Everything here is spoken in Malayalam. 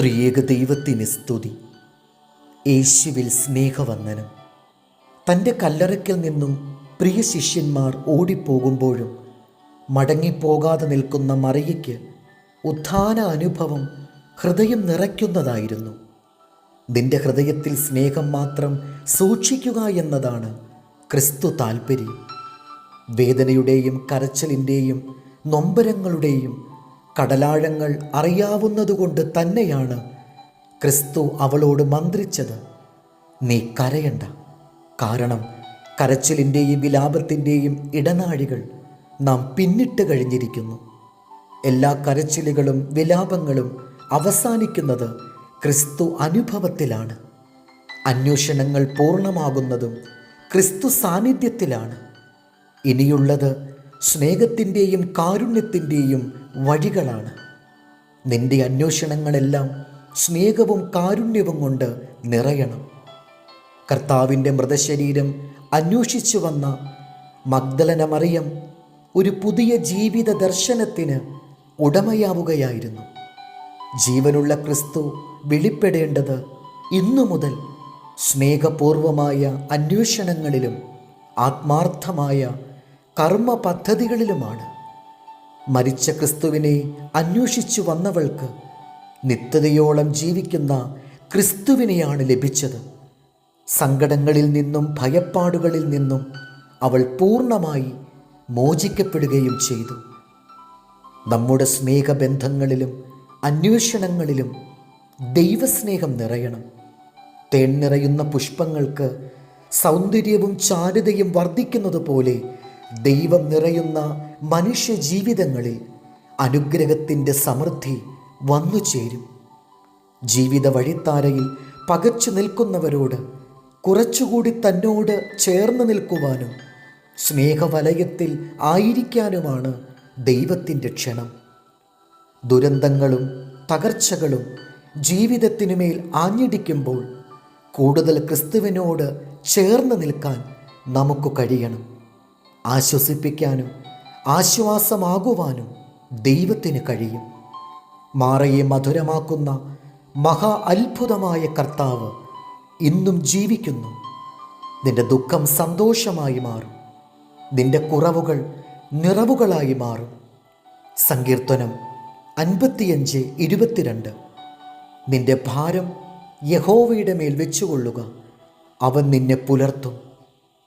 ത്രിയേക ദൈവത്തിന് സ്തുതി. യേശുവിൽ സ്നേഹവന്ദനം. തന്റെ കല്ലറയ്ക്കൽ നിന്നും പ്രിയ ശിഷ്യന്മാർ ഓടിപ്പോകുമ്പോഴും മടങ്ങിപ്പോകാതെ നിൽക്കുന്ന മറിയയ്ക്ക് ഉത്ഥാന അനുഭവം ഹൃദയം നിറയ്ക്കുന്നതായിരുന്നു. നിന്റെ ഹൃദയത്തിൽ സ്നേഹം മാത്രം സൂക്ഷിക്കുക എന്നതാണ് ക്രിസ്തു താൽപ്പര്യം വേദനയുടെയും കരച്ചിലിന്റെയും നൊമ്പരങ്ങളുടെയും കടലാഴങ്ങൾ അറിയാവുന്നതുകൊണ്ട് തന്നെയാണ് ക്രിസ്തു അവളോട് മന്ത്രിച്ചത്. നീ കരയണ്ട. കാരണം കരച്ചിലിന്റെയും വിലാപത്തിന്റെയും ഇടനാഴികൾ നാം പിന്നിട്ട് കഴിഞ്ഞിരിക്കുന്നു. എല്ലാ കരച്ചിലുകളും വിലാപങ്ങളും അവസാനിക്കുന്നത് ക്രിസ്തു അനുഭവത്തിലാണ്. അന്വേഷണങ്ങൾ പൂർണമാകുന്നതും ക്രിസ്തു സാന്നിധ്യത്തിലാണ്. ഇനിയുള്ളത് സ്നേഹത്തിന്റെയും കാരുണ്യത്തിന്റെയും വഴികളാണ്. നിന്റെ അന്വേഷണങ്ങളെല്ലാം സ്നേഹവും കാരുണ്യവും കൊണ്ട് നിറയണം. കർത്താവിന്റെ മൃതശരീരം അന്വേഷിച്ചു വന്ന മഗ്ദലന മറിയം ഒരു പുതിയ ജീവിത ദർശനത്തിന് ഉടമയാവുകയായിരുന്നു. ജീവനുള്ള ക്രിസ്തു വെളിപ്പെടേണ്ടത് ഇന്നു മുതൽ സ്നേഹപൂർവമായ അന്വേഷണങ്ങളിലും ആത്മാർത്ഥമായ കർമ്മ പദ്ധതികളിലുമാണ് മരിച്ച ക്രിസ്തുവിനെ അന്വേഷിച്ചു വന്നവൾക്ക് നിത്യതയോളം ജീവിക്കുന്ന ക്രിസ്തുവിനെയാണ് ലഭിച്ചത്. സങ്കടങ്ങളിൽ നിന്നും ഭയപ്പാടുകളിൽ നിന്നും അവൾ പൂർണമായി മോചിക്കപ്പെടുകയും ചെയ്തു. നമ്മുടെ സ്നേഹബന്ധങ്ങളിലും അന്വേഷണങ്ങളിലും ദൈവസ്നേഹം നിറയണം. തേൻ നിറയുന്ന പുഷ്പങ്ങൾക്ക് സൗന്ദര്യവും ചാരുതയും വർദ്ധിക്കുന്നത് പോലെ ദൈവം നിറയുന്ന മനുഷ്യ ജീവിതങ്ങളിൽ അനുഗ്രഹത്തിന്റെ സമൃദ്ധി വന്നു ചേരും. ജീവിത വഴിത്താരയിൽ പകച്ചു നിൽക്കുന്നവരോട് കുറച്ചുകൂടി തന്നോട് ചേർന്ന് നിൽക്കുവാനും സ്നേഹവലയത്തിൽ ആയിരിക്കാനുമാണ് ദൈവത്തിന്റെ ക്ഷണം. ദുരന്തങ്ങളും തകർച്ചകളും ജീവിതത്തിനുമേൽ ആഞ്ഞടിക്കുമ്പോൾ കൂടുതൽ ക്രിസ്തുവിനോട് ചേർന്ന് നിൽക്കാൻ നമുക്ക് കഴിയണം. ആശ്വസിപ്പിക്കാനും ആശ്വാസമാകുവാനും ദൈവത്തിന് കഴിയും. മാറയെ മധുരമാക്കുന്ന മഹാ അത്ഭുതമായ കർത്താവ് ഇന്നും ജീവിക്കുന്നു. നിന്റെ ദുഃഖം സന്തോഷമായി മാറും. നിന്റെ കുറവുകൾ നിറവുകളായി മാറും. സങ്കീർത്തനം അൻപത്തിയഞ്ച് ഇരുപത്തിരണ്ട്. നിന്റെ ഭാരം യഹോവയുടെ മേൽ വെച്ചുകൊള്ളുക. അവൻ നിന്നെ പുലർത്തും.